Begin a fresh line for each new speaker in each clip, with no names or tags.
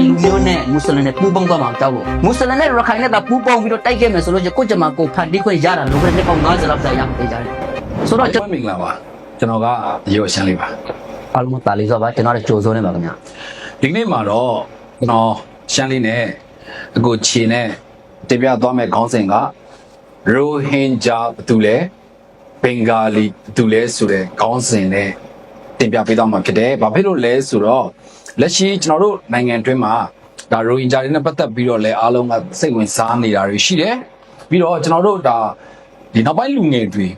င်လူမျိုးနဲ့မွတ်စလင်နဲ့ပူးပေါင်းသွားမှာတောက်လို့မွတ်စလင်နဲ့ရခိုင်နဲ့သာပူးပေါင်းပြီးတော့တိုက်ခဲ့မယ်ဆိုလို့ကိုကြမှာကိုဖန်တီးခွင့်ရတာလိုပဲနှစ်ပေါင်း90လောက်တိုင်ရမှာကြတယ်ဆိုတော့ကျွန်
မင်္ဂလာပါကျွန်တော်ကရေရှမ်းလေးပါ
အားလုံးတာလီဆိုပါကျွန်တော်လည်းကြိုစိုးနေပါခင်ဗျာ
ဒီကနေ့မှာတော့ကျွန်တော်ရှမ်းလေးနဲ့အခုခြေနဲ့တင်ပြသွားမယ့်ခေါင်းစဉ်ကရိုဟင်ဂျာဘာတူလဲဘင်္ဂါလီဘာတူလဲဆိုတဲ့ခေါင်းစဉ်နဲ့တင်ပြပေးသွားမှာဖြစ်တယ်။ဘာဖြစ်လို့လဲဆိုတော့ လက်ရှိကျွန်တော်တို့နိုင်ငံအတွင်းမှာဒါရိုဟင်ဂျာတွေနဲ့ပတ်သက်ပြီးတော့လဲအားလုံးကစိတ်ဝင်စားနေတာတွေရှိတယ်။ပြီးတော့ကျွန်တော်တို့ဒါဒီနောက်ပိုင်းလူငယ်တွေ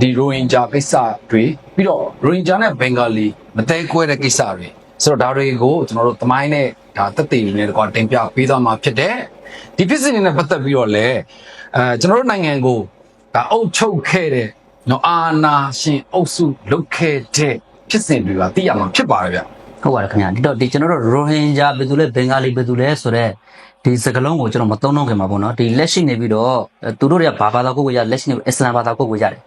ဒီရိုဟင်ဂျာကိစ္စတွေပြီးတော့ရိုဟင်ဂျာနဲ့ဘင်္ဂါလီမတဲကွဲတဲ့ကိစ္စတွေဆိုတော့ဒါတွေကိုကျွန်တော်တို့သမိုင်းနဲ့ဒါသက်သေတွေနဲ့တကွာတင်ပြပေးသွားမှာဖြစ်တယ်။ဒီဖြစ်စဉ်တွေနဲ့ပတ်သက်ပြီးတော့လဲအဲကျွန်တော်တို့နိုင်ငံကိုဒါအုပ်ချုပ်ခဲ့တဲ့နော်အာနာရှင်အုပ်စုလုပ်ခဲ့တဲ့ဖြစ်စဉ်တွေကသိရမှာဖြစ်ပါတယ်ဗျ။
ဟုတ်ပါတယ်ခင်ဗျာဒီတော့ဒီကျွန်တော်တို့ရိုဟင်ဂျာဘယ်သူလဲဘင်္ဂါလီဘယ်သူလဲဆိုတော့ဒီစကလုံးကိုကျွန်တော်မသုံးတော့ခင်မှာပေါ့နော်ဒီလက်ရှိနေပြီးတော့အဲသူတို့တွေကဘာဘာသာကိုကိုရလက်ရှိနေအစ္စလာမ်ဘာသာကိုကိုရတယ်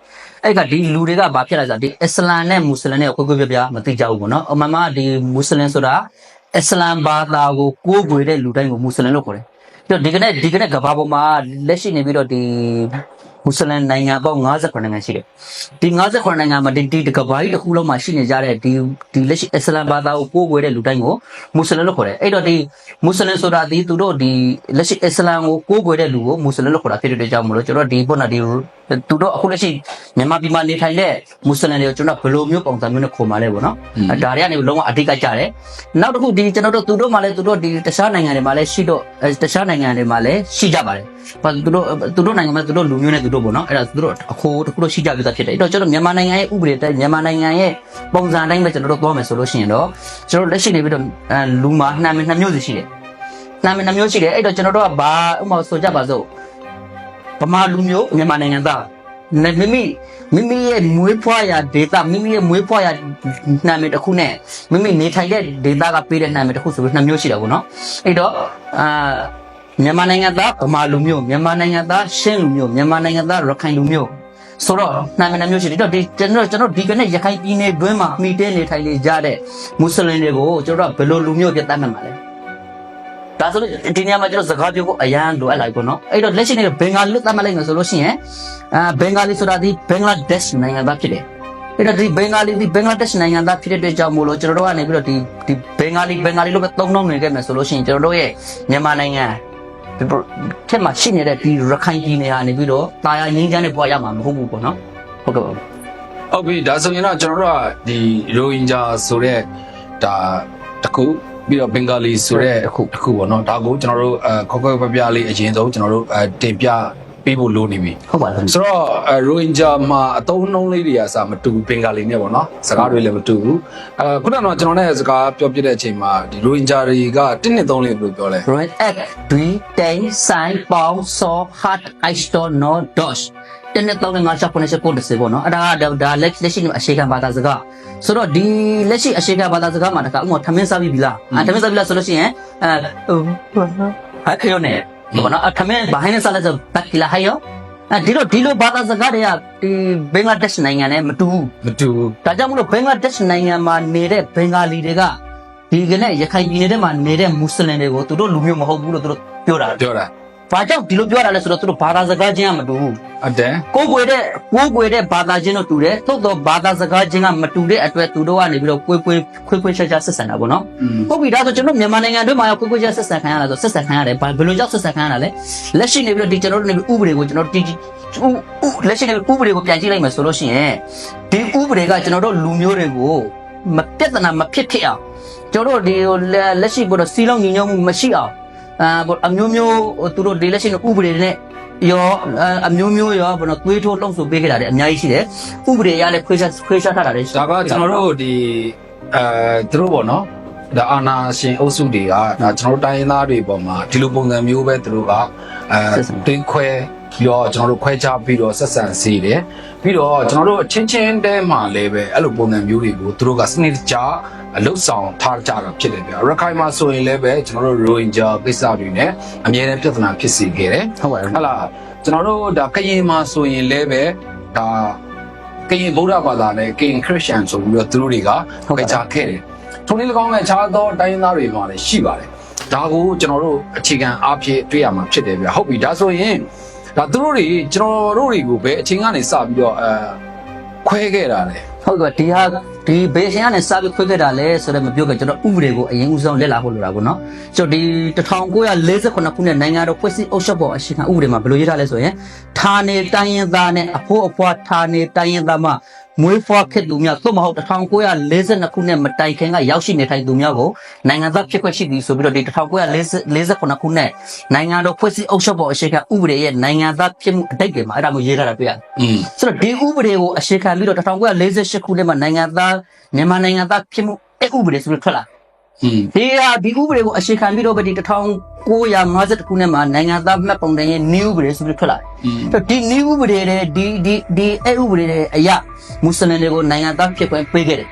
အဲ့ကဒီလူတွေကဘာဖြစ်လာကြဒီအစ္စလာမ်နဲ့မွတ်စလင်နဲ့ကိုကိုပြပြမသိကြဘူးပေါ့နော်အမှန်မှဒီမွတ်စလင်ဆိုတာအစ္စလာမ်ဘာသာကိုကိုးကွယ်တဲ့လူတိုင်းကိုမွတ်စလင်လို့ခေါ်တယ်ပြီးတော့ဒီကနေ့ဒီကနေ့ကမ္ဘာပေါ်မှာလက်ရှိနေပြီးတော့ဒီ မွတ်စလင်နိုင်ငံပေါင်း58နိုင်ငံရှိတယ်ဒီ58နိုင်ငံမှာဒီဒီကမ္ဘာကြီးတစ်ခုလုံးမှာရှိနေကြတဲ့ဒီဒီလက်ရှိအစ္စလာမ်ဘာသာကိုကိုးကွယ်တဲ့လူတိုင်းကိုမွတ်စလင်လို့ခေါ်တယ်အဲ့တော့ဒီမွတ်စလင်ဆိုတာဒီသူတို့ဒီလက်ရှိအစ္စလာမ်ကိုကိုးကွယ်တဲ့လူကိုမွတ်စလင်လို့ခေါ်တာဖြစ်တဲ့အတွက်ကြောင့်မလို့ကျွန်တော်ဒီပေါ့နော်ဒီ သူတို့အခုလက်ရှိမြန်မာပြည်မှာနေထိုင်တဲ့မွတ်စလင်တွေကိုကျွန်တော်ဘယ်လိုမျိုးပုံစံမျိုးနဲ့ခေါ်มาလဲပေါ့နော်ဒါတွေကနေလုံးဝအတိတ်ကကြတယ်နောက်တစ်ခုဒီကျွန်တော်တို့သူတို့မှာလည်းသူတို့ဒီတခြားနိုင်ငံတွေမှာလည်းရှိတော့တခြားနိုင်ငံတွေမှာလည်းရှိကြပါတယ်ဘာသူတို့သူတို့နိုင်ငံမှာသူတို့လူမျိုးနဲ့သူတို့ပေါ့နော်အဲ့ဒါသူတို့အခိုးတစ်ခုတော့ရှိကြပြီးသားဖြစ်တယ်အဲ့တော့ကျွန်တော်မြန်မာနိုင်ငံရဲ့ဥပဒေတက်မြန်မာနိုင်ငံရဲ့ပုံစံတိုင်းပဲကျွန်တော်တို့သွားမယ်ဆိုလို့ရှိရင်တော့ကျွန်တော်လက်ရှိနေပြီးတော့လူမှာနှံမယ်နှမျိုးစီရှိတယ်နှံမယ်နှမျိုးရှိတယ်အဲ့တော့ကျွန်တော်တို့ကဘာဥပမာဆိုကြပါစို့ ဗမာလူမျိုးမြန်မာနိုင်ငံသားနဲ့မိမိမိမိရဲ့မွေးဖွားရာဒေတာမိမိရဲ့မွေးဖွားရာနာမည်တစ်ခုနဲ့မိမိနေထိုင်တဲ့ဒေတာကပေးတဲ့နာမည်တစ်ခုဆိုပြီးနှစ်မျိုးရှိတာပေါ့နော်အဲ့တော့အာမြန်မာနိုင်ငံသားဗမာလူမျိုးမြန်မာနိုင်ငံသားရှင်းလူမျိုးမြန်မာနိုင်ငံသားရခိုင်လူမျိုးဆိုတော့နာမည်နှစ်မျိုးရှိတယ်အဲ့တော့ဒီကျွန်တော်ကျွန်တော်ဒီကနေ့ရခိုင်ပြည်နယ်တွင်းမှာမှီတဲနေထိုင်နေကြတဲ့မွတ်စလင်တွေကိုကျွန်တော်တို့ကဘယ်လိုလူမျိုးပြတ်တတ်မှတ်မှာလဲ ဒါဆိုလို့ဒီနေရာမှာကျွန်တော်စကားပြောဖို့အရန်လိုအပ်လိုက်ပေါ့နော်အဲ့တော့လက်ရှိနေတဲ့ဘင်္ဂါလီလို့သတ်မှတ်လိုက်မယ်ဆိုလို့ရှိရင်အာဘင်္ဂါလီဆိုတာဒီဘင်္ဂလားဒေ့ရှ်နိုင်ငံသားဖြစ်တယ်အဲ့တော့ဒီဘင်္ဂါလီဒီဘင်္ဂလားဒေ့ရှ်နိုင်ငံသားဖြစ်တဲ့အတွက်ကြောင့်မို့လို့ကျွန်တော်တို့ကနေပြီးတော့ဒီဒီဘင်္ဂါလီဘင်္ဂါလီလို့ပဲသုံးနှုန်းနေခဲ့မယ်ဆိုလို့ရှိရင်ကျွန်တော်တို့ရဲ့မြန်မာနိုင်ငံဒီထက်မှရှိနေတဲ့ဒီရခိုင်ပြည်နယ်ဟာနေပြီးတော့တာယာငင်းချမ်းနဲ့ပွားရမှာမဟုတ်ဘူးပေါ့နော်ဟုတ်ကဲ့ပါ
ဟုတ်ပြီဒါဆိုရင်တော့ကျွန်တော်တို့ကဒီရိုဟင်ဂျာဆိုတဲ့ဒါတစ်ခု ပြီးတော့ဘင်္ဂါလီဆိုတဲ့တစ်ခုတစ်ခုပေါ့နော်ဒါကိုကျွန်တော်တို့အဲခေါက်ခေါက်ပြပြလေးအရင်ဆုံးကျွန်တော်တို့အဲတင်ပြပေးဖို့လိုနေပြီ
ဟုတ်ပါလား
ဆိုတော့အဲရိုဟင်ဂျာမှာအတုံးနှုံးလေးတွေကစမတူဘူးဘင်္ဂါလီနဲ့ပေါ့နော်စကားတွေလည်းမတူဘူးအဲခုနကတော့ကျွန်တော်နဲ့စကားပြောပြတဲ့အချိန်မှာဒီရိုဟင်ဂျာတွေက1နှစ်3လေးဘယ်လိုပြောလဲ
Right at 3 10 sign pound so hot i store no dosh တနေ့ တော့ငါချက်ပုံနဲ့ချက်ပုံတစ်စေပေါ့နော်အဲ့ဒါကဒါလက်လက်ရှိအရှိခံဘာသာစကားဆိုတော့ဒီလက်ရှိအရှိခံဘာသာစကားမှာတခါဥမာထမင်းစားပြီလားအဲထမင်းစားပြီလားဆိုလို့ရှိရင်အဲဟာခေယောနေဘောနော်ထမင်းဘာဟင်းနဲ့စားလဲဆိုဘက်ကလာဟယောအဲဒီလိုဒီလိုဘာသာစကားတွေကဒီဘင်္ဂလားဒေ့ရှ်နိုင်ငံနဲ့မတူဘူး
မတူဘူး
ဒါကြောင့်မလို့ဘင်္ဂလားဒေ့ရှ်နိုင်ငံမှာနေတဲ့ဘင်္ဂါလီတွေကဒီကနေ့ရခိုင်ပြည်နယ်ထဲမှာနေတဲ့မွတ်စလင်တွေကိုသူတို့လူမျိုးမဟုတ်ဘူးလို့သူတို့ပြောတာ
ပြောတာ။
ဘာကြောင့်ဒီလိုပြောတာလဲဆိုတော့သူတို့ဘာသာစကားချင်းကမတူဘူး
အတဲ။
ကိုယ်ကွယ်တဲ့ကိုယ်ကွယ်တဲ့ဘာသာချင်းတို့တူတယ်။သို့တော့ဘာသာစကားချင်းကမတူတဲ့အတွက်သူတို့ကနေပြီးတော့ကိုယ်ကွယ်ခွေးခွေးချာချာဆက်ဆံတာပေါ့နော်
อืม။
ဟုတ်ပြီဒါဆိုကျွန်တော်မြန်မာနိုင်ငံတွင်းမှာရောကိုယ်ကွယ်ချာဆက်ဆံခံရတာဆိုဆက်ဆံခံရတယ်။ဘာဘယ်လိုကြောင့်ဆက်ဆံခံရတာလဲ။လက်ရှိနေပြီးတော့ဒီကျွန်တော်တို့နေပြီးဥပဒေကိုကျွန်တော်တီတီဥဥလက်ရှိနေပြီးဥပဒေကိုပြန်ကြည့်လိုက်မယ်ဆိုလို့ရှိရင်ဒီဥပဒေကကျွန်တော်တို့လူမျိုးတွေကိုမပြဿနာမဖြစ်ဖြစ်အောင်ကျွန်တော်တို့ဒီလက်ရှိပေါ်တော့စီလုံးညီညွတ်မှုမရှိအောင် အာဘောအမျိုးမျိုးဟိုသူတို့ဒီလက်ရှိဥပဒေနဲ့ရောအာအမျိုးမျိုးရောဘယ်တော့သွေးထိုးလှုံ့ဆော်ပေးခဲ့တာတွေအများကြီးရှိတယ်ဥပဒေရလည်းခွေးချခွေးချထားတာတွေရှိ
ဒါကကျွန်တော်တို့ဒီအဲသူတို့ပေါ့နော်ဒါအာနာရှင်အုပ်စုတွေကဒါကျွန်တော်တို့တိုင်းရင်းသားတွေပေါ်မှာဒီလိုပုံစံမျိုးပဲသူတို့ကအဲတင်းခွဲ ပြီးတော့ကျွန်တော်တို့ခွဲခြားပြီးတော့ဆက်ဆံစေတယ်ပြီးတော့ကျွန်တော်တို့အချင်းချင်းတဲမှာလည်းပဲအဲ့လိုပုံစံမျိုးတွေကိုသူတို့ကစနစ်တကျအလုတ်ဆောင်ထားကြတာဖြစ်တယ်ဗျရခိုင်မှာဆိုရင်လည်းပဲကျွန်တော်တို့ရိုဟင်ဂျာကိစ္စတွေနဲ့အမြဲတမ်းပြဿနာဖြစ်စေခဲ့တယ်
ဟုတ်ပါတယ်
ဟုတ်လားကျွန်တော်တို့ဒါကရင်မှာဆိုရင်လည်းပဲဒါကရင်ဗုဒ္ဓဘာသာနဲ့ကရင်ခရစ်ယာန်ဆိုပြီးတော့သူတို့တွေကခွဲခြားခဲ့တယ်။ထုံနည်း၎င်းနဲ့ခြားသောတိုင်းရင်းသားတွေမှာလည်းရှိပါတယ်။ဒါကိုကျွန်တော်တို့အခြေခံအားဖြင့်တွေ့ရမှာဖြစ်တယ်ဗျဟုတ်ပြီဒါဆိုရင် ဒါသူတို့တွေကျွန်တော်တို့တွေကိုပဲအချိန်ကနေစပြီးတော့အဲခွဲခဲ့တာလေ
ဟုတ်ကဲ့ဒီဟာဒီဘေးရှင်ကနေစပြီးခွဲခဲ့တာလဲဆိုတော့မပြောကြကျွန်တော်ဥပဒေကိုအရင်ဦးဆုံးလက်လာဖို့လိုတာပေါ့နော်ကျွန်တော်ဒီ1948ခုနှစ်နိုင်ငံတော်ဖွဲ့စည်းအုပ်ချုပ်ပုံအရှိခံဥပဒေမှာဘယ်လိုရေးထားလဲဆိုရင်ဌာနေတိုင်းရင်းသားနဲ့အဖို့အဖွားဌာနေတိုင်းရင်းသားမှမွေးဖွားခဲ့သူများသို့မဟုတ်1942ခုနှစ်မတိုင်ခင်ကရောက်ရှိနေထိုင်သူများကိုနိုင်ငံသားဖြစ်ခွင့်ရှိသည်ဆိုပြီးတော့ဒီ1948ခုနှစ်နိုင်ငံတော်ဖွဲ့စည်းအုပ်ချုပ်ပုံအခြေခံဥပဒေရဲ့နိုင်ငံသားဖြစ်မှုအတိတ်တွေမှာအဲ့ဒါမျိုးရေးထားတာတွေ့ရတယ်။ဆိုတော့ဒီဥပဒေကိုအခြေခံပြီးတော့1948ခုနှစ်မှာနိုင်ငံသားမြန်မာနိုင်ငံသားဖြစ်မှုအဲ့ဥပဒေဆိုပြီးထွက်လာ။ ဒီဟာဒီဥပဒေကိုအခြေခံပြီးတော့ဗတိ1950ခုနှစ်မှာနိုင်ငံသားမှတ်ပုံတင်ရဲ့ new ဥပဒေဆိုပြီးထွက်လာတယ်။ဒီ new ဥပဒေတွေဒီဒီဒီအဲ့ဥပဒေတွေအရမွတ်စလင်တွေကိုနိုင်ငံသားဖြစ်ခွင့်ပေးခဲ့တယ်။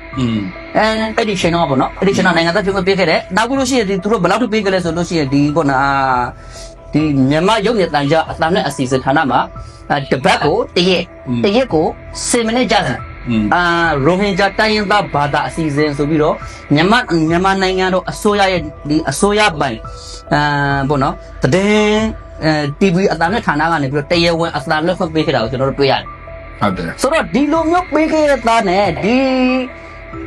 အဲအဲ့ဒီရှင်တော့ပေါ့နော်။အဲ့ဒီရှင်တော့နိုင်ငံသားဖြစ်ခွင့်ပေးခဲ့တယ်။နောက်ပြီးလို့ရှိရင်ဒီသူတို့ဘယ်လောက်ထိပေးခဲ့လဲဆိုလို့ရှိရင်ဒီပေါ့နော်ဒီမြန်မာရုပ်ရည်တန်ကြအတန်နဲ့အစီအစဉ်ဌာနမှာတပတ်ကိုတရက်တရက်ကို7မိနစ်ကြာ
တယ်
အာရိုဟင်ဂျာတိုင်းရင်းသားဘာသာအစီအစဉ်ဆိုပြီးတော့မြန်မာမြန်မာနိုင်ငံတော်အစိုးရရဲ့ဒီအစိုးရပိုင်အာဘောနော်တည်အဲ TV အတန်နဲ့ဌာနကနေပြီးတော့တရားဝင်အတန်လက်ခွင့်ပေးခဲ့တာကိုကျွန်တော်တို့တွေ့ရတယ်
ဟုတ်တယ်
ဆိုတော့ဒီလိုမျိုးပေးခဲ့တဲ့သားနဲ့ဒီ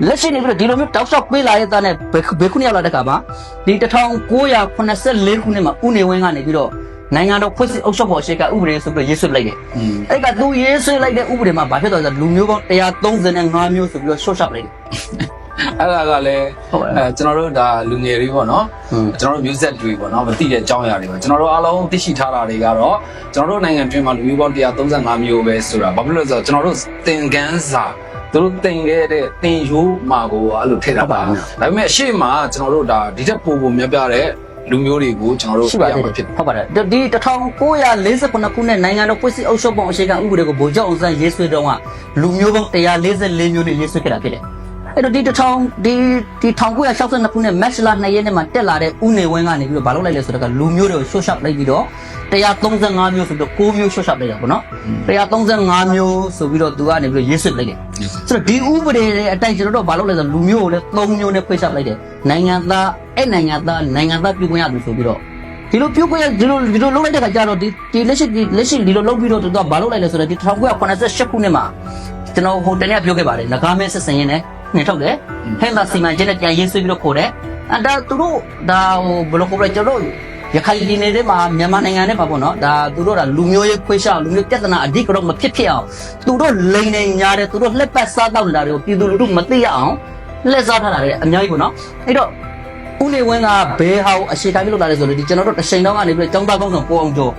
လက်ရှိနေပြီးတော့ဒီလိုမျိုးတောက်လျှောက်ပေးလာတဲ့သားနဲ့ဘယ်ဘယ်ခုနှစ်ရောက်လာတဲ့ခါမှာဒီ1984ခုနှစ်မှာဥနေဝင်းကနေပြီးတော့ နိုင်ငံတော်ဖွဲ့စည်းအုပ်ချုပ်ပုံအရှိကဥပဒေဆိုပြီးတော့ရေးဆွဲလိုက်တယ်
อืม
အဲ့ကသူရေးဆွဲလိုက်တဲ့ဥပဒေမှာဘာဖြစ်သွားလဲဆိုတော့လူမျိုးပေါင်း135မျိုးဆိုပြီးတော့ရှော့ရှော့လိုက်တယ်
အဲ့ဒါကလည်း
ဟုတ်ပါဘူး
အဲကျွန်တော်တို့ဒါလူငယ်တွေပေါ့နော်
ဟွန်း
ကျွန်တော်တို့မျိုးဆက်တွေပေါ့နော်မသိတဲ့အကြောင်းအရာတွေပေါ့ကျွန်တော်တို့အားလုံးသိရှိထားတာတွေကတော့ကျွန်တော်တို့နိုင်ငံတွင်းမှာလူမျိုးပေါင်း135မျိုးပဲဆိုတာဘာဖြစ်လို့လဲဆိုတော့ကျွန်တော်တို့သင်ခန်းစာသူတို့သင်ခဲ့တဲ့သင်ရိုးမှာကိုအဲ့လိုထည့်တာပါဒါပေမဲ့အရှိမကျွန်တော်တို့ဒါဒီထက်ပိုပိုများပြတဲ့ လူမျိုးတွေကိုကျွန်တော်တို့
ရှိပါ
ပြ
သေး
မှာ
တယ်
ဖြစ်တယ်
ဟုတ်ပါတယ်ဒီ1948ခုနှစ်နိုင်ငံတော်ဖွဲ့စည်းအုပ်ချုပ်ပုံအခြေခံဥပဒေကိုဗိုလ်ချုပ်အောင်ဆန်းရေးဆွဲတော့ကလူမျိုးပေါင်း144မျိုးနဲ့ရေးဆွဲခဲ့တာဖြစ်တယ် အဲ့တော့ဒီတစ်ထောင်ဒီဒီ1962ခုနှစ်မတ်လ2ရက်နေ့မှာတက်လာတဲ့ဥနေဝင်းကနေပြီးတော့မလုပ်လိုက်လဲဆိုတော့ကလူမျိုးတွေကိုရှော့ရှော့လိုက်ပြီးတော့135မျိုးဆိုပြီးတော့6မျိုးရှော့ရှော့လိုက်တာပေါ့နော်135မျိုးဆိုပြီးတော့သူကနေပြီးတော့ရေးဆွဲလိုက်တယ်ဆိုတော့ဒီဥပဒေရဲ့အတိုင်းကျွန်တော်တို့မလုပ်လဲဆိုလူမျိုးကိုလည်း3မျိုးနဲ့ဖွင့်ချလိုက်တယ်နိုင်ငံသားအဲ့နိုင်ငံသားနိုင်ငံသားပြုခွင့်ရတယ်ဆိုပြီးတော့ဒီလိုပြုတ်ခွင့်ရဒီလိုဒီလိုလုပ်လိုက်တဲ့ခါကျတော့ဒီဒီလက်ရှိဒီလက်ရှိဒီလိုလုပ်ပြီးတော့သူကဘာလုပ်လိုက်လဲဆိုတော့ဒီ1988ခုနှစ်မှာကျွန်တော်ဟိုတနေ့ကပြောခဲ့ပါတယ်ငကားမဲဆက်စင်ရင်နဲ့ နှင်ထုတ်တယ်ဟဲ့သာစီမံချက်နဲ့ပြန်ရေးဆွဲပြီးတော့ခေါ်တယ်အဒါသူတို့ဒါဟိုဘယ်လိုခေါ်လဲကျွန်တော်တို့ရခိုင်ပြည်နယ်ထဲမှာမြန်မာနိုင်ငံထဲမှာပေါ့နော်ဒါသူတို့ဒါလူမျိုးရေးခွေးရှောက်လူမျိုးပြဿနာအဓိကတော့မဖြစ်ဖြစ်အောင်သူတို့လိန်နေညာတယ်သူတို့လက်ပတ်စားတော့လာတယ်ကိုပြည်သူလူထုမသိရအောင်လက်စားထားတာလေအများကြီးပေါ့နော်အဲ့တော့ ဦးနေဝင်းကဘယ်ဟောင်အရှိတိုင်းပြုလုပ်လာလဲဆိုလို့ဒီကျွန်တော်တို့တချိန်တော့ကနေပြီးတော့ចောင်းသားကောင်းဆောင်ပေါ်အောင်ကျော်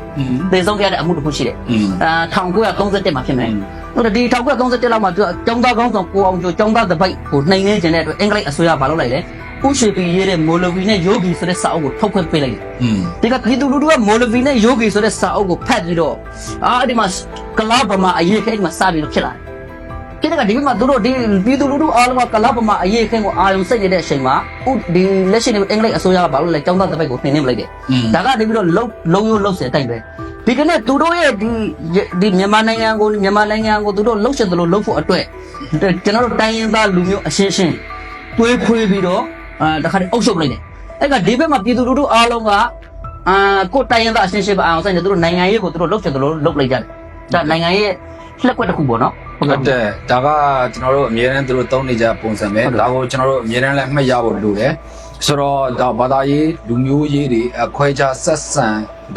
သေဆုံးခဲ့ရတဲ့အမှုတစ်ခုရှိတယ်အာ1931မှာဖြစ်မယ်ဟုတ်တယ်ဒီ1931လောက်မှာသူကចောင်းသားကောင်းဆောင်ပေါ်အောင်ကျော်ចောင်းသားတပိုက်ကိုနှိမ်နေခြင်းတဲ့အတွက်အင်္ဂလိပ်အစိုးရဘာလုပ်လိုက်လဲဥရှိပီရေးတဲ့မော်လဗီနဲ့ယောဂီဆိုတဲ့စာအုပ်ကိုထုတ်ခွင့်ပေးလိုက်တယ်။ဒီကပြည်သူလူထုကမော်လဗီနဲ့ယောဂီဆိုတဲ့စာအုပ်ကိုဖတ်ပြီးတော့အာဒီမှာကလာဗမာအရေးခဲဒီမှာစပြီးတော့ဖြစ်လာတယ် ဒီကဒီမှာသူတို့ဒီပြည်သူလူထုအားလုံးကကလာပမာအရေးခဲကိုအာယုံစိတ်နေတဲ့အချိန်မှာဥဒီလက်ရှိနေအင်္ဂလိပ်အစိုးရကဘာလို့လဲចောင်းသားတစ်ပိုက်ကိုနှင်နေမလိုက်တယ်
อืม
ဒါကနေပြီးတော့လုံလုံရုံလုံစင်အတိုင်းပဲဒီကနေ့သူတို့ရဲ့ဒီဒီမြန်မာနိုင်ငံကိုမြန်မာနိုင်ငံကိုသူတို့လှုပ်ရှင်တယ်လို့လှုပ်ဖို့အတွက်ကျွန်တော်တို့တိုင်းရင်းသားလူမျိုးအရှင်းရှင်းတွေးခွေးပြီးတော့အာတခါတည်းအုပ်ချုပ်လိုက်တယ်အဲ့ကဒီဘက်မှာပြည်သူလူထုအားလုံးက အာကိုယ်တိုင်းရင်းသားအရှင်းရှင်းပါအောင်ဆိုင်တယ်သူတို့နိုင်ငံရေးကိုသူတို့လှုပ်ချင်တယ်လို့လှုပ်လိုက်ကြတယ်ဒါနိုင်ငံရေးလက်ကွက်တစ်ခုပေါ့နော် ဟုတ်
ဟုတ်
ကဲ့
တယ်ဒါကကျွန်တော်တို့အမြဲတမ်းသူတို့သုံးနေကြပုံစံပဲ
ဟုတ်တယ်
ဒါကိုကျွန်တော်တို့အမြဲတမ်းလည်းမှတ်ရဖို့လိုတယ်ဆိုတော့ဒါဘာသာရေးလူမျိုးရေးတွေအခွဲခြားဆက်ဆံ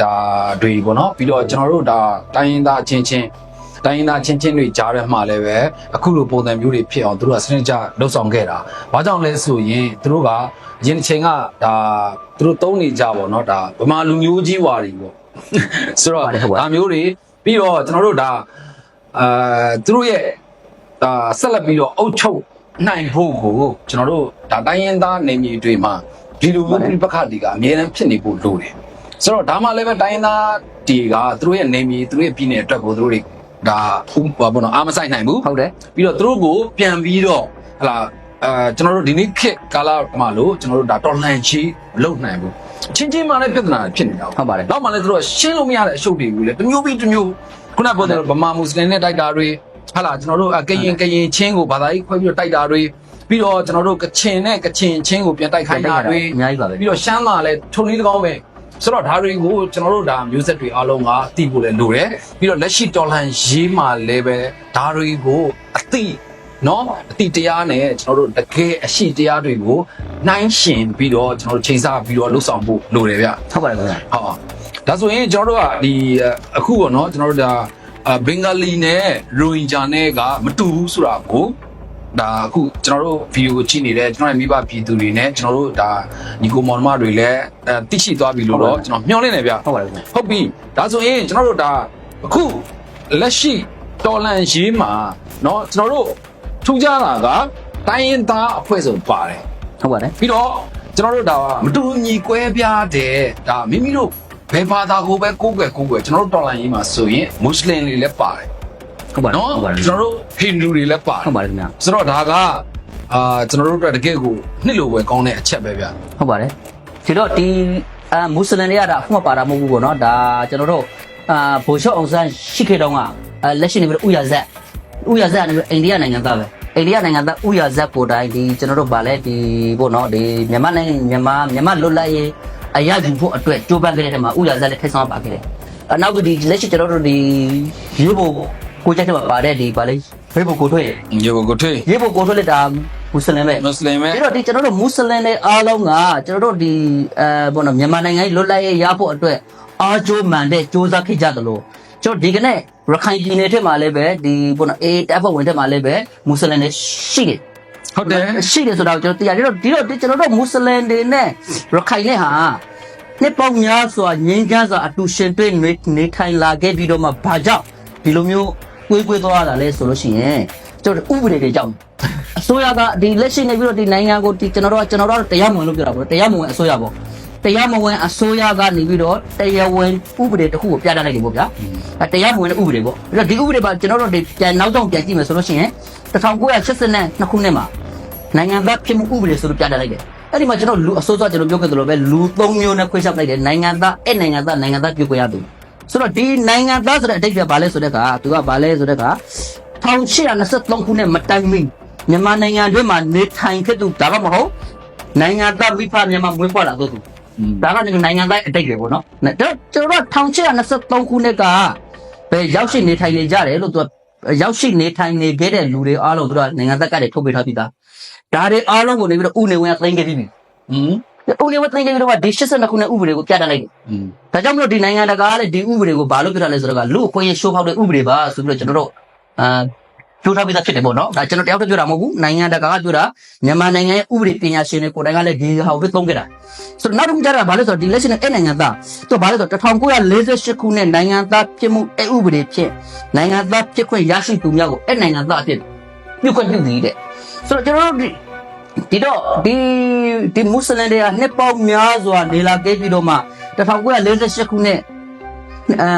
ဒါတွေပေါ့နော်ပြီးတော့ကျွန်တော်တို့ဒါတိုင်းရင်းသားအချင်းချင်းတိုင်းရင်းသားချင်းချင်းတွေကြားထဲမှာလည်းပဲအခုလိုပုံစံမျိုးတွေဖြစ်အောင်သူတို့ကစနစ်ကျလှုပ်ဆောင်ခဲ့တာဘာကြောင့်လဲဆိုရင်သူတို့ကအရင်တစ်ချိန်ကဒါသူတို့သုံးနေကြပေါ့နော်ဒါဗမာလူမျိုးကြီးဝါတွေပေါ့ဆိုတော့ဒါမျိုးတွေပြီးတော့ကျွန်တော်တို့ဒါ အာသူတို့ရဲ့ဒါဆက်လက်ပြီးတော့အုတ်ချုပ်နိုင်ဖို့ကိုကျွန်တော်တို့ဒါတိုင်းရင်းသားနေမြေတွေမှာဒီလိုမျိုးပြပခတွေကအများအားဖြစ်နေဖို့လိုတယ်ဆိုတော့ဒါမှလည်းပဲတိုင်းရင်းသားတွေကသူတို့ရဲ့နေမြေသူတို့ရဲ့ပြည်နယ်အတွက်ကိုသူတို့တွေဒါဥပဘောနော်အားမဆိုင်နိုင်ဘူး
ဟုတ်တယ်
ပြီးတော့သူတို့ကိုပြန်ပြီးတော့ဟလာအဲကျွန်တော်တို့ဒီနေ့ခေတ်ကာလမှာလို့ကျွန်တော်တို့ဒါတော်လှန်ချီမလုပ်နိုင်ဘူးချင်းချင်းမှလည်းပြဿနာဖြစ်နေတာ
ဟုတ်ပါတယ်
နောက်မှလည်းသူတို့ကရှင်းလို့မရတဲ့အရှုပ်တွေကိုလည်းတစ်မျိုးပြီးတစ်မျိုး ခုနကပြောတဲ့ဗမာမွတ်စလင်နဲ့တိုက်တာတွေဟာလာကျွန်တော်တို့အကရင်ကရင်ချင်းကိုဘာသာရေးခွဲပြီးတော့တိုက်တာတွေပြီးတော့ကျွန်တော်တို့ကချင်နဲ့ကချင်ချင်းကိုပြန်တိုက်ခိုင်းတာတွေ
အများကြီးပါပဲ
ပြီးတော့ရှမ်းမှာလည်းထုံနည်းတကောင်းပဲဆိုတော့ဒါတွေကိုကျွန်တော်တို့ဒါမျိုးဆက်တွေအားလုံးကသိဖို့လည်းလိုတယ်ပြီးတော့လက်ရှိတော်လှန်ရေးမှာလည်းပဲဒါတွေကိုအသိနော်အသိတရားနဲ့ကျွန်တော်တို့တကယ်အရှိတရားတွေကိုနှိုင်းရှင်ပြီးတော့ကျွန်တော်တို့ချိန်ဆပြီးတော့လှုပ်ဆောင်ဖို့လိုတယ်ဗျ
ဟုတ်ပါတယ်ခင်ဗျာ
ဟုတ် ဒါဆိုရင်ကျွန်တော်တို့ကဒီအခုပေါ့နော်ကျွန်တော်တို့ဒါဘင်္ဂလီနဲ့ရိုဟင်ဂျာနဲ့ကမတူဘူးဆိုတာကိုဒါအခုကျွန်တော်တို့ဗီဒီယိုကိုကြည့်နေတဲ့ကျွန်တော်ရဲ့မိဘပြည်သူတွေနဲ့ကျွန်တော်တို့ဒါညီကိုမောင်နှမတွေလည်းအဲသိရှိသွားပြီလို့တော့ကျွန်တော်မျှော်လင့်နေဗျ
ဟုတ်ပါတယ်ခင်ဗျာ
ဟုတ်ပြီဒါဆိုရင်ကျွန်တော်တို့ဒါအခုလက်ရှိတော်လန်ရေးမှာเนาะကျွန်တော်တို့ထူးခြားတာကတိုင်းရင်သားအဖွဲ့စုံပါတယ်
ဟုတ်ပါတယ်
ပြီးတော့ကျွန်တော်တို့ဒါမတူညီကွဲပြားတဲ့ဒါမိမိတို့ ဘယ်ဘာသာကိုပဲကိုးကွယ်ကိုးကွယ်ကျွန်တော်တို့တော်လန်ရေးမှာဆိုရင်မွတ်စလင်တွေလည်းပါတယ်
ဟုတ်ပါတယ်
နော်
ဟုတ်ပါတယ်
ကျွန်တော်တို့ဟိန္ဒူတွေလည်းပါတယ်
ဟုတ်ပါတယ်ခင်ဗျာ
ဆိုတော့ဒါကအာကျွန်တော်တို့အတွက်တကယ်ကိုနှစ်လိုပဲကောင်းတဲ့အချက်ပဲဗျ
ဟုတ်ပါတယ်ဒီတော့ဒီအာမွတ်စလင်တွေကဒါအခုမှပါတာမဟုတ်ဘူးပေါ့နော်ဒါကျွန်တော်တို့အာဘိုလ်ချုပ်အောင်ဆန်းရှိခဲ့တော့ကအာလက်ရှိနေပြီးတော့ဥရဇက်ဥရဇက်ကနေပြီးအိန္ဒိယနိုင်ငံသားပဲအိန္ဒိယနိုင်ငံသားဥရဇက်ကိုယ်တိုင်ဒီကျွန်တော်တို့ဗာလဲဒီပေါ့နော်ဒီမြန်မာနိုင်ငံမြန်မာမြန်မာလွတ်လပ်ရေး အရာယူဖို့အတွက်ကြိုးပမ်းခဲ့တဲ့ထဲမှာဥရဇက်လည်းထိတ်ဆောင်ပါခဲ့တယ်အနောက်ကဒီလက်ရှိကျွန်တော်တို့ဒီရေဘိုကိုကြိုက်တဲ့မှာပါတဲ့ဒီဗာလဲရေဘိုကိုထွေး
ညိုကိုထွေး
ရေဘိုကိုထွေးလက်တာမွတ်စလင်ပဲ
မွတ်စလင်ပဲ
ပြီးတော့ဒီကျွန်တော်တို့မွတ်စလင်တွေအားလုံးကကျွန်တော်တို့ဒီအဲဘောနော်မြန်မာနိုင်ငံကြီးလွတ်လပ်ရေးရဖို့အတွက်အားကြိုးမှန်တဲ့စ조사ခဲ့ကြသလိုကျွန်တော်ဒီကနေ့ရခိုင်ပြည်နယ်ထက်မှာလည်းပဲဒီဘောနော်အေးတပ်ဖွဲ့ဝင်ထက်မှာလည်းပဲမွတ်စလင်တွေရှိတယ်
ဟုတ်တယ်
ရှိတယ်ဆိုတော့ကျွန်တော်တရားဒီတော့ဒီတော့ဒီကျွန်တော်တို့မွတ်စလင်တွေနဲ့ရခိုင်နဲ့ဟာနှစ်ပေါင်းများစွာငြိမ်းချမ်းစွာအတူရှင်တွေ့နေနေထိုင်လာခဲ့ပြီးတော့မှဘာကြောင့်ဒီလိုမျိုးကွေးကွေးသွားတာလဲဆိုလို့ရှိရင်ကျွန်တော်ဥပဒေတွေကြောင့်အစိုးရကဒီလက်ရှိနေပြီးတော့ဒီနိုင်ငံကိုဒီကျွန်တော်တို့ကကျွန်တော်တို့ကတရားမဝင်လို့ပြောတာပေါ့တရားမဝင်အစိုးရပေါ့တရားမဝင်အစိုးရကနေပြီးတော့တရားဝင်ဥပဒေတစ်ခုကိုပြဋ္ဌာန်းလိုက်တယ်ပေါ့ဗျာအဲတရားမဝင်တဲ့ဥပဒေပေါ့အဲ့တော့ဒီဥပဒေပါကျွန်တော်တို့ဒီပြန်နောက်တော့ပြန်ကြည့်မယ်ဆိုလို့ရှိရင်1982ခုနှစ်မှာ နိုင်ငံသားဖြစ်မှုဥပဒေဆိုလို့ပြဋ္ဌာန်းလိုက်တယ်အဲ့ဒီမှာကျွန်တော်လူအစိုးရကျွန်တော်ပြောခဲ့သလိုပဲလူ၃မျိုးနဲ့ခွဲခြားပလိုက်တယ်နိုင်ငံသားအဲ့နိုင်ငံသားနိုင်ငံသားပြုတ်ခွင့်ရသူဆိုတော့ဒီနိုင်ငံသားဆိုတဲ့အတိတ်ကဘာလဲဆိုတဲ့ကသူကဘာလဲဆိုတဲ့က1823ခုနှစ်မတိုင်မီမြန်မာနိုင်ငံတွင်းမှာနေထိုင်ခဲ့သူဒါမှမဟုတ်နိုင်ငံသားမိဖမြန်မာမွေးဖွားလာသူသူဒါကနိုင်ငံသားအတိတ်ပဲပေါ့နော်ဒါကျွန်တော်1823ခုနှစ်ကဘယ်ရောက်ရှိနေထိုင်နေကြတယ်လို့သူက ရောက်ရှိနေထိုင်နေခဲ့တဲ့လူတွေအားလုံးတို့ကနိုင်ငံသက်ကနေထုတ်ပေးထားပြီးသားဒါတွေအားလုံးကိုနေပြီးတော့ဥနေဝင်ကသိမ်းခဲ့ပြီးပြီ
ဟင်
ဦးလေးဝတ်သိနေကြတော့ဒီ82ခုနဲ့ဥပဒေကိုပြတ်တလိုက်တယ်။ဒါကြောင့်မလို့ဒီနိုင်ငံတကာကလည်းဒီဥပဒေကိုဘာလို့ပြတ်တလဲဆိုတော့ကလူအခွင့်အရေးရှိုးဖောက်တဲ့ဥပဒေပါဆိုပြီးတော့ကျွန်တော်တို့အာ ပြောထားပြီးသားဖြစ်တယ်ပေါ့နော်ဒါကျွန်တော်တယောက်တည်းပြောတာမဟုတ်ဘူးနိုင်ငံတကာကပြောတာမြန်မာနိုင်ငံရဲ့ဥပဒေပညာရှင်တွေကိုယ်တိုင်ကလည်းဒီဟာကိုသုံးခဲ့တာဆိုတော့နောက်တစ်ခုကျတော့ဘာလဲဆိုတော့ဒီလက်ရှိနဲ့အဲ့နိုင်ငံသားသူဘာလဲဆိုတော့1948ခုနှစ်နိုင်ငံသားဖြစ်မှုအဲ့ဥပဒေဖြစ်နိုင်ငံသားဖြစ်ခွင့်ရရှိသူများကိုအဲ့နိုင်ငံသားအဖြစ်ပြုခွင့်ပြုသည်တဲ့ဆိုတော့ကျွန်တော်တို့ဒီဒီတော့ဒီဒီမွတ်စလင်တွေကနှစ်ပေါင်းများစွာနေလာခဲ့ပြီးတော့မှ1948ခုနှစ်အဲ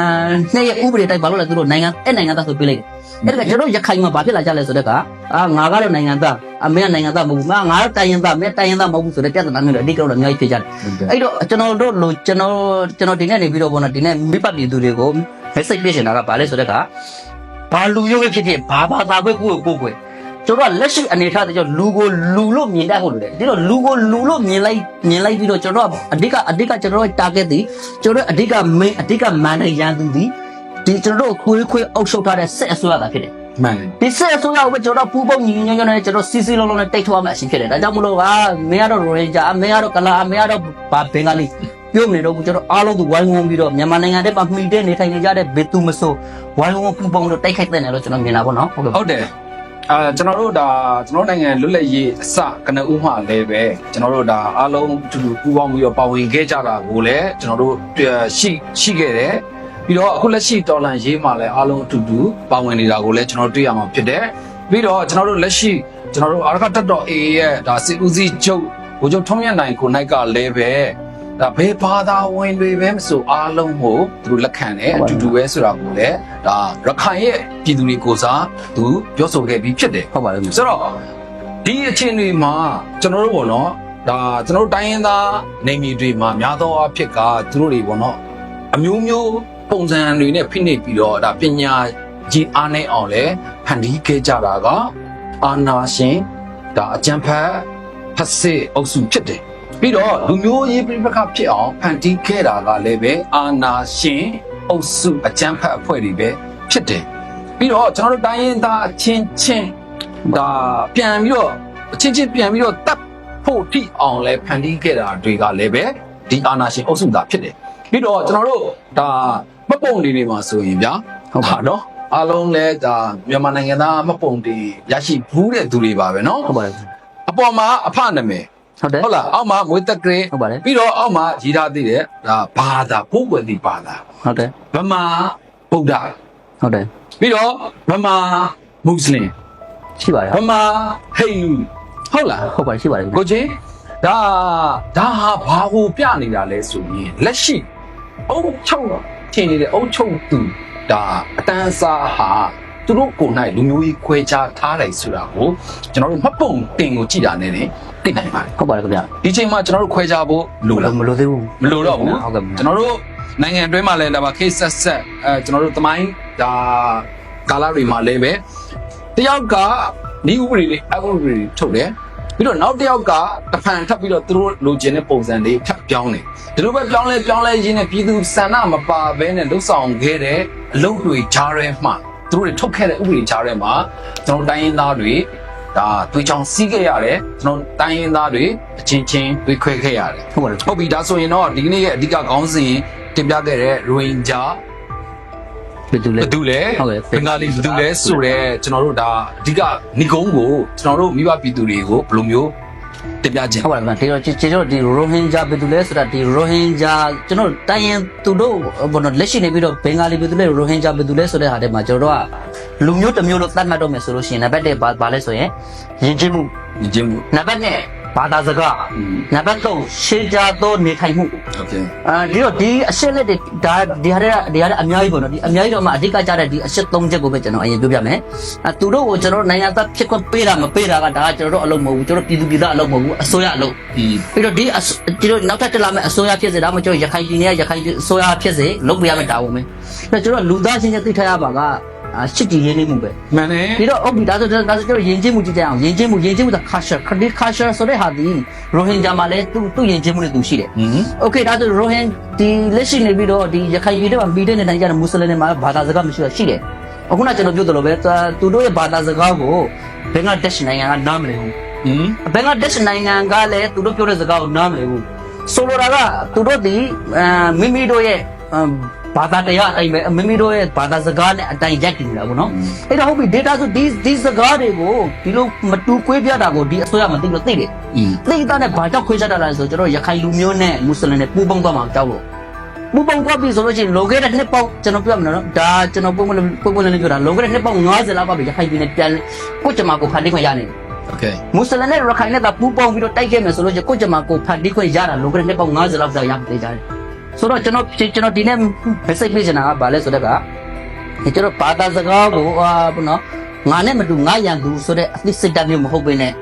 နှစ်ရဲ့ဥပဒေတိုက်ပါလို့လည်းသူတို့နိုင်ငံအဲ့နိုင်ငံသားဆိုပြလိုက်တယ် အဲ့ဒါကကျွန်တော်ရခိုင်မှာဘာဖြစ်လာကြလဲဆိုတော့ကအာငါကတော့နိုင်ငံသားအမေကနိုင်ငံသားမဟုတ်ဘူးငါငါတော့တိုင်းရင်သားမင်းတိုင်းရင်သားမဟုတ်ဘူးဆိုတဲ့ပြဿနာမျိုးတွေအဓိကတော့အများကြီးဖြစ်ကြတယ်အဲ့တော့ကျွန်တော်တို့လိုကျွန်တော်ကျွန်တော်ဒီနေ့နေပြီးတော့ဘောနော်ဒီနေ့မိပတ်ပြည်သူတွေကို message ပြချင်တာကဘာလဲဆိုတော့ကဘာလူမျိုးပဲဖြစ်ဖြစ်ဘာဘာသာပဲကိုယ့်ကိုကိုယ်ကိုယ်ကျွန်တော်ကလက်ရှိအနေထားတဲ့ကြောင့်လူကိုလူလို့မြင်တတ်ဟုတ်လို့လေဒီတော့လူကိုလူလို့မြင်လိုက်မြင်လိုက်ပြီးတော့ကျွန်တော်ကအဓိကအဓိကကျွန်တော်ရဲ့ target ဒီကျွန်တော်အဓိက main အဓိက man နဲ့ရန်သူဒီ ဒီကျွန်တော်တို့ခွေးခွေးအုပ်ချုပ်ထားတဲ့ဆက်အစိုးရတာဖြစ်တယ်
မှန်တယ်
ဒီဆက်အစိုးရကိုပဲကျွန်တော်ပူပုံညီညွတ်ညွတ်နဲ့ကျွန်တော်စီစီလုံးလုံးနဲ့တိတ်ထွားမှအရှိဖြစ်တယ်ဒါကြောင့်မလို့ကမင်းကတော့ရိုဟင်ဂျာမင်းကတော့ကလာမင်းကတော့ဘာဘင်္ဂလီပြုံးနေတော့ဘူးကျွန်တော်အားလုံးသူဝိုင်းဝန်းပြီးတော့မြန်မာနိုင်ငံထဲမှာမှီတဲ့နေထိုင်နေကြတဲ့ဘယ်သူမဆိုဝိုင်းဝန်းပူပုံလို့တိုက်ခိုက်တဲ့တယ်လို့ကျွန်တော်မြင်တာပေါ့နော်ဟုတ်ကဲ့
ဟုတ်တယ်အာကျွန်တော်တို့ဒါကျွန်တော်နိုင်ငံလွတ်လပ်ရေးအစကနဦးမှလည်းပဲကျွန်တော်တို့ဒါအားလုံးအတူတူပူးပေါင်းပြီးတော့ပါဝင်ခဲ့ကြတာကိုလည်းကျွန်တော်တို့ရှိရှိခဲ့တယ် ပြီးတော့အခုလက်ရှိတော်လန်ရေးမှာလည်းအားလုံးအတူတူပါဝင်နေတာကိုလည်းကျွန်တော်တွေ့ရမှာဖြစ်တယ်ပြီးတော့ကျွန်တော်တို့လက်ရှိကျွန်တော်တို့အာရခတက်တော် A ရဲ့ဒါစစ်ဦးစီးချုပ်ဘိုလ်ချုပ်ထုံးမြတ်နိုင်ကိုနိုင်ကလည်းပဲဒါဘယ်ဘာသာဝင်တွေပဲမဆိုအားလုံးကိုသူတို့လက်ခံတယ်အတူတူပဲဆိုတာကိုလည်းဒါရခိုင်ရဲ့ပြည်သူတွေကိုစားသူပြောဆိုခဲ့ပြီးဖြစ်တယ်
ဟုတ်ပါတယ်
ဆိုတော့ဒီအချင်းတွေမှာကျွန်တော်တို့ပေါ့နော်ဒါကျွန်တော်တို့တိုင်းရင်းသားနေမီတွေမှာများသောအားဖြင့်ကသူတို့တွေပေါ့နော်အမျိုးမျိုး ပုံစံတွေနဲ့ဖိနှိပ်ပြီးတော့ဒါပညာကြီးအားနဲ့အောင်လဲဖန်တီးခဲ့ကြတာကအာနာရှင်ဒါအကြံဖတ်ဖက်စစ်အုပ်စုဖြစ်တယ်ပြီးတော့လူမျိုးရေးပြိပခဖြစ်အောင်ဖန်တီးခဲ့တာကလည်းပဲအာနာရှင်အုပ်စုအကြံဖတ်အဖွဲ့တွေပဲဖြစ်တယ်ပြီးတော့ကျွန်တော်တို့တိုင်းရင်းသားအချင်းချင်းဒါပြန်ပြီးတော့အချင်းချင်းပြန်ပြီးတော့တတ်ဖို့ထိအောင်လဲဖန်တီးခဲ့တာတွေကလည်းပဲဒီအာနာရှင်အုပ်စုသားဖြစ်တယ်ပြီးတော့ကျွန်တော်တို့ဒါ မပုံနေနေမှာဆိုရင်ဗျာ
ဟုတ်ပါ
နော်အားလုံးလည်းဒါမြန်မာနိုင်ငံသားမပုံတီရရှိဘူးတဲ့သူတွေပါပဲနော်
ဟုတ်ပါတယ်
အပေါ်မှာအဖနာမည်
ဟုတ်တယ်
ဟုတ်လားအောက်မှာမွေးတက်ကြဲ
ဟုတ်ပါတယ်
ပြီးတော့အောက်မှာရေးထားသေးတယ်ဒါဘာသာပုဂ္ဂိုလ်တိဘာသာ
ဟုတ်တယ်
ဗမာဗုဒ္ဓ
ဟုတ်တယ်
ပြီးတော့ဗမာမွတ်စလင်
ရှိပါတယ်
ဗမာဟိန္ဒူဟုတ်လား
ဟုတ်ပါတယ်ရှိပါတယ်
ကိုချင်းဒါဒါဟာဘာကိုပြနေတာလဲဆိုရင်လက်ရှိအုံချုပ် ထင်နေတဲ့အုံချုပ်သူဒါအတန်းစားဟာသူတို့ကိုယ်၌လူမျိုးကြီးခွဲခြားထားတယ်ဆိုတာကိုကျွန်တော်တို့မှတ်ပုံတင်ကိုကြည့်တာနဲ့တင်သိနိုင်ပါတယ်
ဟုတ်ပါတယ်ခင်ဗျာ
ဒီချိန်မှာကျွန်တော်တို့ခွဲခြားဖို့လိုလား
မလိုသေးဘူး
မလိုတော့ဘူး
ဟုတ်ကဲ့
ကျွန်တော်တို့နိုင်ငံအတွင်းမှာလည်းဒါပါခေတ်ဆက်ဆက်အဲကျွန်တော်တို့သမိုင်းဒါကာလတွေမှာလည်းပဲတယောက်ကဤဥပဒေတွေအဥပဒေတွေထုတ်တယ် ပြီးတော့နောက်တစ်ယောက်ကတဖန်ထပ်ပြီးတော့သူတို့လိုချင်တဲ့ပုံစံတွေထပ်ပြောင်းတယ်ဒီလိုပဲပြောင်းလဲပြောင်းလဲရင်းနဲ့ပြည်သူစန္ဒမပါဘဲနဲ့လှုပ်ဆောင်ခဲ့တဲ့အလုပ်တွေကြားထဲမှာသူတို့တွေထုတ်ခဲ့တဲ့ဥပဒေကြားထဲမှာကျွန်တော်တို့တိုင်းရင်းသားတွေဒါတွေးချောင်းစီးခဲ့ရတယ်ကျွန်တော်တိုင်းရင်းသားတွေအချင်းချင်းတွေးခွဲခဲ့ရတယ်
ဟုတ်ပါတယ်
ဟုတ်ပြီဒါဆိုရင်တော့ဒီကနေ့ရဲ့အဓိကခေါင်းစဉ်တင်ပြခဲ့တဲ့ရိုဟင်ဂျာ
ဘယ်သူလဲ
ဘယ်သူလဲ
ဟုတ်ကဲ့
ဘင်္ဂါလီဘယ်သူလဲဆိုတော့ကျွန်တော်တို့ဒါအဓိကဏီကုန်းကိုကျွန်တော်တို့မိဘပြည်သူတွေကိုဘယ်လိုမျိုးတင်ပြခြင်း
ဟုတ်ပါတယ်ခင်ဗျာဒီတော့ကျွန်တော်ဒီရိုဟင်ဂျာဘယ်သူလဲဆိုတာဒီရိုဟင်ဂျာကျွန်တော်တိုင်းရင်သူတို့ဘောနော်လက်ရှိနေပြီးတော့ဘင်္ဂါလီဘယ်သူလဲရိုဟင်ဂျာဘယ်သူလဲဆိုတဲ့ဟာထဲမှာကျွန်တော်တို့ကလူမျိုးတစ်မျိုးလို့သတ်မှတ်တော့မယ်ဆိုလို့ရှိရင်နံပါတ်1ဘာဘာလဲဆိုရင်ယဉ်ကျေးမှု
ညီချင်းမှု
နံပါတ်2 ဘာသာစကားနံပါတ်3ရှင်းကြသောနေထိုင်မှု
ဟုတ်ကဲ့
အဲဒီတော့ဒီအရှင်းလက်တွေဒါဒီဟာတွေကဒီဟာတွေအများကြီးပေါ့နော်ဒီအများကြီးတော့မှအဓိကကြတဲ့ဒီအရှင်း3ချက်ကိုပဲကျွန်တော်အရင်ပြောပြမယ်အဲသူတို့ကိုကျွန်တော်နိုင်ငံသားဖြစ်ခွင့်ပေးတာမပေးတာကဒါကကျွန်တော်တို့အလုပ်မဟုတ်ဘူးကျွန်တော်ပြည်သူပြည်သားအလုပ်မဟုတ်ဘူးအစိုးရအလုပ်ပြီးတော့ဒီဒီတော့နောက်ထပ်တက်လာမယ့်အစိုးရဖြစ်စေဒါမှမဟုတ်ကျွန်တော်ရခိုင်ပြည်နယ်ရခိုင်အစိုးရဖြစ်စေလုပ်ပေးရမယ့်တာဝန်ပဲအဲကျွန်တော်လူသားချင်းချင်းသိထားရပါက အာရှစ်ကြည်ရင်းနှီးမှုပဲ
မှန်တယ်
ပြီးတော့ဟုတ်ပြီဒါဆိုဒါဆိုကျွန်တော်ယဉ်ကျေးမှုကြည့်ကြအောင်ယဉ်ကျေးမှုယဉ်ကျေးမှုက culture credit culture ဆိုတဲ့ဟာဒီရိုဟင်ဂျာမှာလည်းသူသူယဉ်ကျေးမှုနဲ့သူရှိတယ်
อืม
โอเคဒါဆိုရိုဟင်ဒီလက်ရှိနေပြီးတော့ဒီရခိုင်ပြည်ထဲမှာပြီးတဲ့နေတိုင်းကျတဲ့မွတ်စလင်တွေမှာဘာသာစကားမရှိတော့ရှိတယ်အခုနကကျွန်တော်ပြောသလိုပဲသူတို့ရဲ့ဘာသာစကားကိုဘင်္ဂလားဒေ့ရှ်နိုင်ငံကနားမလည်ဘူး
อืม
ဘင်္ဂလားဒေ့ရှ်နိုင်ငံကလည်းသူတို့ပြောတဲ့စကားကိုနားမလည်ဘူးဆိုလိုတာကသူတို့ဒီအာမိမိတို့ရဲ့အမ် ဘာသာတရားအတိုင်းပဲမိမိတို့ရဲ့ဘာသာစကားနဲ့အတိုင်းရက်တည်နေတာပေါ့နော်အဲ့တော့ဟုတ်ပြီ data ဆိုဒီဒီစကားတွေကိုဒီလိုမတူကွေးပြတာကိုဒီအစိုးရမသိလို့သိတယ်
อืม
သိတာနဲ့ဘာကြောင့်ခွဲခြားတာလဲဆိုတော့ကျွန်တော်ရခိုင်လူမျိုးနဲ့မွတ်စလင်နဲ့ပူးပေါင်းသွားမှာကြောက်လို့ပူးပေါင်းသွားပြီဆိုလို့ရှိရင်လောခဲ့တဲ့နှစ်ပေါင်းကျွန်တော်ပြောရမှာနော်ဒါကျွန်တော်ပုံမှန်ပုံမှန်လေးပြောတာလောခဲ့တဲ့နှစ်ပေါင်း90လောက်ပါပြီရခိုင်ပြည်နယ်ပြန်ကိုကျမကိုဖန်တီးခွင့်ရနေတယ်
โอเค
မွတ်စလင်နဲ့ရခိုင်နဲ့ကပူးပေါင်းပြီးတော့တိုက်ခဲ့မယ်ဆိုလို့ရှိရင်ကိုကျမကိုဖန်တီးခွင့်ရတာလောခဲ့တဲ့နှစ်ပေါင်း90လောက်ကြာရပြီကြတယ် ဆိုတော့ကျွန်တော်ကျွန်တော်ဒီနေ့ message ပေးချင်တာကဘာလဲဆိုတော့ကဒီကျွန်တော်ဘာသာစကားကိုအာဘုနော်ငါနဲ့မတူငါရန်သူဆိုတဲ့အသိစိတ်ဓာတ်မျိုးမဟုတ်ဘဲနဲ့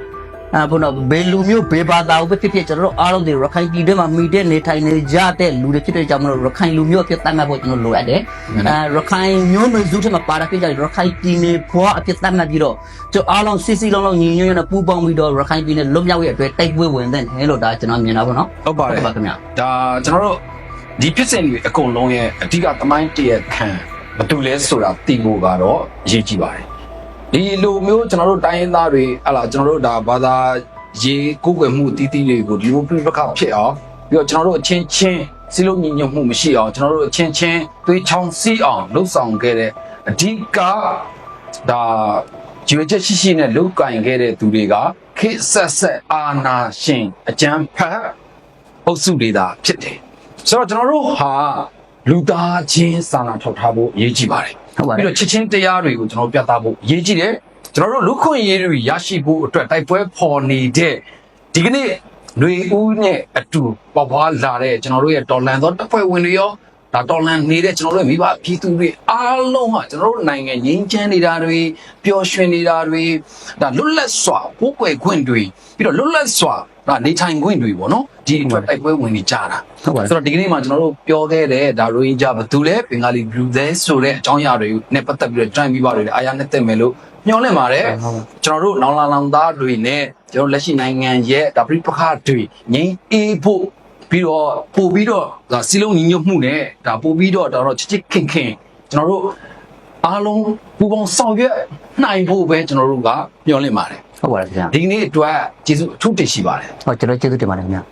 အာဘုနော်ဘယ်လူမျိုးဘယ်ဘာသာကိုပဲဖြစ်ဖြစ်ကျွန်တော်တို့အားလုံးတွေရခိုင်ပြည်ထဲမှာမိတဲ့နေထိုင်နေကြတဲ့လူတွေဖြစ်တဲ့ကြောင့်မလို့ရခိုင်လူမျိုးအဖြစ်သတ်မှတ်ဖို့ကျွန်တော်လိုအပ်တယ်။အာရခိုင်မျိုးနွယ်စုထဲမှာပါတာဖြစ်ကြတယ်ရခိုင်ပြည်နယ်ဘွားအဖြစ်သတ်မှတ်ပြီးတော့ကျွန်တော်အားလုံးစီစီလုံးလုံးညီညွတ်ညွတ်နဲ့ပူးပေါင်းပြီးတော့ရခိုင်ပြည်နယ်လွတ်မြောက်ရဲ့အတွက်တိုက်ပွဲဝင်တဲ့ဟဲလို့ဒါကျွန်တော်မြင်တာပေါ့နော်
ဟုတ်ပါတယ်
ပါခင်ဗျာ
ဒါကျွန်တော်တို့ ဒီဖြစ်စဉ်တွေအကုန်လုံးရဲ့အဓိကသမိုင်းတရက်ခံမတူလဲဆိုတာသိဖို့ကတော့အရေးကြီးပါတယ်ဒီလိုမျိုးကျွန်တော်တို့တိုင်းရင်းသားတွေဟလာကျွန်တော်တို့ဒါဘာသာရေးကိုယ်ွယ်မှုတီးတီးတွေကိုဒီလိုပြပခဖြစ်အောင်ပြီးတော့ကျွန်တော်တို့အချင်းချင်းစီလုံးညီညွတ်မှုမရှိအောင်ကျွန်တော်တို့အချင်းချင်းသွေးချောင်းစီးအောင်လှုပ်ဆောင်ခဲ့တဲ့အဓိကဒါကျွေးချက်ရှိရှိနဲ့လှုပ်ကင်ခဲ့တဲ့သူတွေကခေတ်ဆက်ဆက်အာနာရှင်အကြံဖတ်အုပ်စုတွေသာဖြစ်တယ် ဆိုတော့ကျွန်တော်တို့ဟာလူသားချင်းစာနာထောက်ထားဖို့အရေးကြီးပါတယ်
ဟုတ်ပါတယ်
ပြီးတော့ချစ်ချင်းတရားတွေကိုကျွန်တော်တို့ပြသဖို့အရေးကြီးတယ်ကျွန်တော်တို့လူခွင့်ရေးတွေရရှိဖို့အတွက်တိုက်ပွဲဖော်နေတဲ့ဒီကနေ့ຫນွေဦးနဲ့အတူပေါ်ပွားလာတဲ့ကျွန်တော်တို့ရဲ့တော်လန်သောတပ်ဖွဲ့ဝင်တွေရော ဒါတော်လန်နေတဲ့ကျွန်တော်တို့ရဲ့မိဘပြည်သူတွေအားလုံးဟာကျွန်တော်တို့နိုင်ငံငြိမ်းချမ်းနေတာတွေပျော်ရွှင်နေတာတွေဒါလွတ်လပ်စွာပိုးကွယ်ခွင့်တွေပြီးတော့လွတ်လပ်စွာဒါနေထိုင်ခွင့်တွေပေါ့နော်ဒီအတွက်တိုက်ပွဲဝင်နေကြတာ
ဟုတ်ပါတယ်
ဆိုတော့ဒီကနေ့မှာကျွန်တော်တို့ပြောခဲ့တဲ့ဒါရိုဟင်ဂျာဘယ်သူလဲဘင်္ဂါလီဘလူးသဲဆိုတဲ့အကြောင်းအရာတွေနဲ့ပတ်သက်ပြီးတော့ join ပြီးပါတယ်အားရနဲ့တက်မယ်လို့မျှော်လင့်ပါတယ်
ဟုတ်
ကျွန်တော်တို့နောင်လာလောင်သားတွေနဲ့ကျွန်တော်လက်ရှိနိုင်ငံရဲ့ဒါပြိပခါတွေငြိမ်းအေးဖို့ ပြီးတော့ပို့ပြီးတော့ဒါစီလုံးညီညွတ်မှုနဲ့ဒါပို့ပြီးတော့ဒါတော့ချစ်ချစ်ခင်ခင်ကျွန်တော်တို့အားလုံးပူပေါင်းဆောင်ရွက်နိုင်ဖို့ပဲကျွန်တော်တို့ကမျှော်လင့်ပါတယ်
ဟုတ်ပါတယ်ခင်ဗျာ
ဒီနေ့အတွက်ကျေးဇူးအထူးတင်ရှိပါတယ်
ဟုတ်ကျွန်တော်ကျေးဇူးတင်ပါတယ်ခင်ဗျာ